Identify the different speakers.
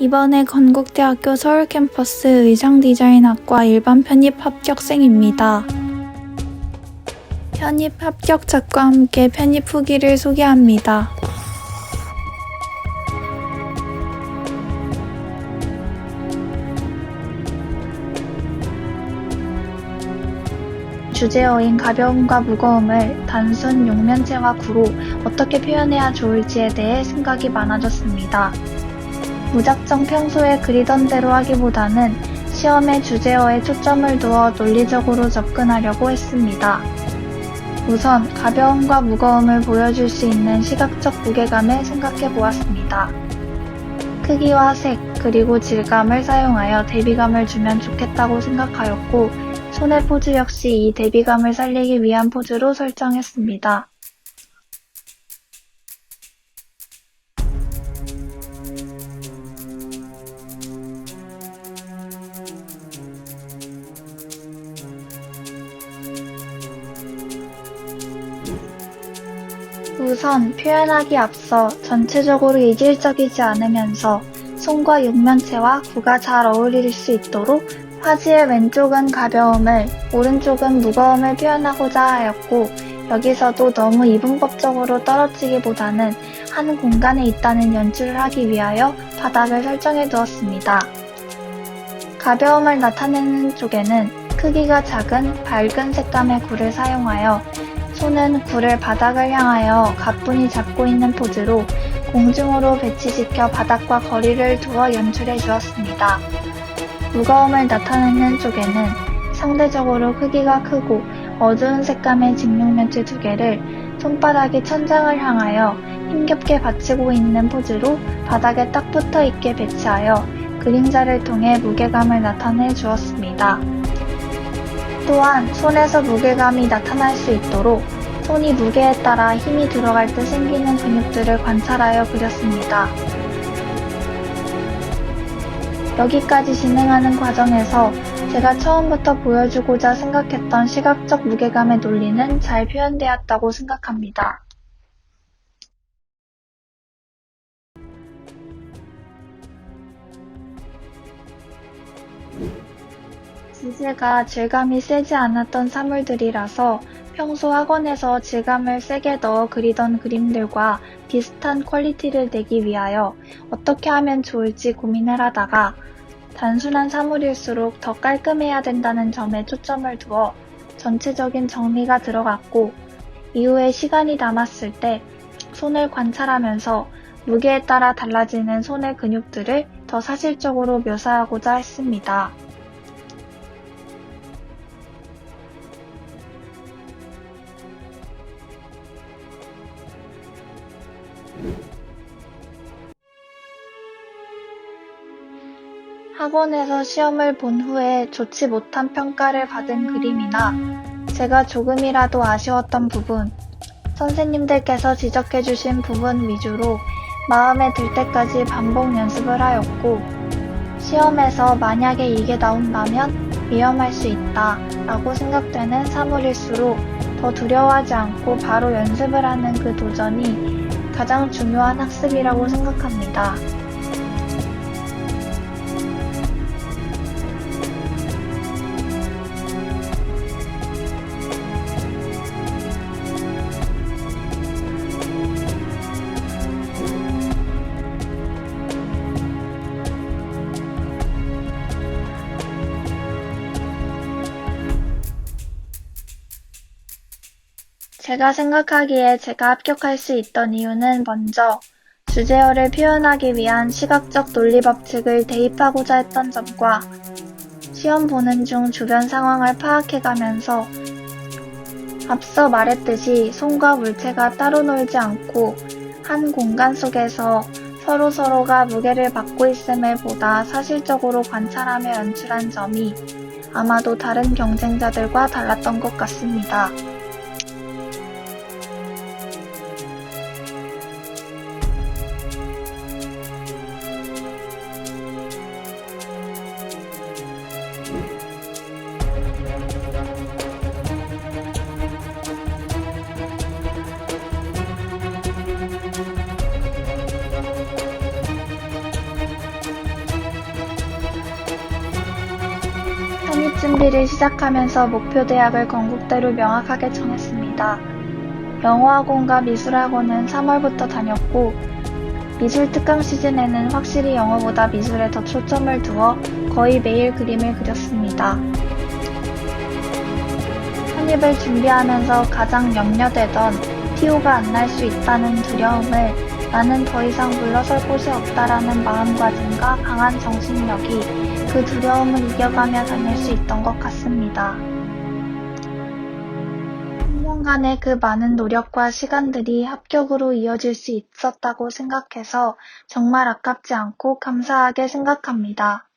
Speaker 1: 이번에 건국대학교 서울 캠퍼스 의상 디자인학과 일반 편입 합격생입니다. 편입 합격작과 함께 편입 후기를 소개합니다. 주제어인 가벼움과 무거움을 단순 용면체와 구로 어떻게 표현해야 좋을지에 대해 생각이 많아졌습니다. 무작정 평소에 그리던 대로 하기보다는 시험의 주제어에 초점을 두어 논리적으로 접근하려고 했습니다. 우선 가벼움과 무거움을 보여줄 수 있는 시각적 무게감을 생각해 보았습니다. 크기와 색, 그리고 질감을 사용하여 대비감을 주면 좋겠다고 생각하였고, 손의 포즈 역시 이 대비감을 살리기 위한 포즈로 설정했습니다. 우선 표현하기 앞서 전체적으로 이질적이지 않으면서 손과 육면체와 구가 잘 어울릴 수 있도록 화지의 왼쪽은 가벼움을, 오른쪽은 무거움을 표현하고자 하였고, 여기서도 너무 이분법적으로 떨어지기보다는 한 공간에 있다는 연출을 하기 위하여 바닥을 설정해 두었습니다. 가벼움을 나타내는 쪽에는 크기가 작은 밝은 색감의 굴을 사용하여 손은 굴을 바닥을 향하여 가뿐히 잡고 있는 포즈로 공중으로 배치시켜 바닥과 거리를 두어 연출해 주었습니다. 무거움을 나타내는 쪽에는 상대적으로 크기가 크고 어두운 색감의 직육면체 두 개를 손바닥이 천장을 향하여 힘겹게 받치고 있는 포즈로 바닥에 딱 붙어 있게 배치하여 그림자를 통해 무게감을 나타내 주었습니다. 또한 손에서 무게감이 나타날 수 있도록 손이 무게에 따라 힘이 들어갈 때 생기는 근육들을 관찰하여 그렸습니다. 여기까지 진행하는 과정에서 제가 처음부터 보여주고자 생각했던 시각적 무게감의 논리는 잘 표현되었다고 생각합니다. 지지가 질감이 세지 않았던 사물들이라서 평소 학원에서 질감을 세게 넣어 그리던 그림들과 비슷한 퀄리티를 내기 위하여 어떻게 하면 좋을지 고민을 하다가 단순한 사물일수록 더 깔끔해야 된다는 점에 초점을 두어 전체적인 정리가 들어갔고 이후에 시간이 남았을 때 손을 관찰하면서 무게에 따라 달라지는 손의 근육들을 더 사실적으로 묘사하고자 했습니다. 학원에서 시험을 본 후에 좋지 못한 평가를 받은 그림이나 제가 조금이라도 아쉬웠던 부분, 선생님들께서 지적해주신 부분 위주로 마음에 들 때까지 반복 연습을 하였고, 시험에서 만약에 이게 나온다면 위험할 수 있다 라고 생각되는 사물일수록 더 두려워하지 않고 바로 연습을 하는 그 도전이 가장 중요한 학습이라고 생각합니다. 제가 생각하기에 제가 합격할 수 있던 이유는 먼저 주제어를 표현하기 위한 시각적 논리 법칙을 대입하고자 했던 점과 시험 보는 중 주변 상황을 파악해가면서 앞서 말했듯이 손과 물체가 따로 놀지 않고 한 공간 속에서 서로 서로가 무게를 받고 있음을 보다 사실적으로 관찰하며 연출한 점이 아마도 다른 경쟁자들과 달랐던 것 같습니다. 준비를 시작하면서 목표 대학을 건국대로 명확하게 정했습니다. 영어학원과 미술학원은 3월부터 다녔고 미술 특강 시즌에는 확실히 영어보다 미술에 더 초점을 두어 거의 매일 그림을 그렸습니다. 편입을 준비하면서 가장 염려되던 티오가 안 날 수 있다는 두려움을 나는 더 이상 물러설 곳이 없다라는 마음가짐과 강한 정신력이 그 두려움을 이겨가며 다닐 수 있던 것 같습니다. 3년간의 그 많은 노력과 시간들이 합격으로 이어질 수 있었다고 생각해서 정말 아깝지 않고 감사하게 생각합니다.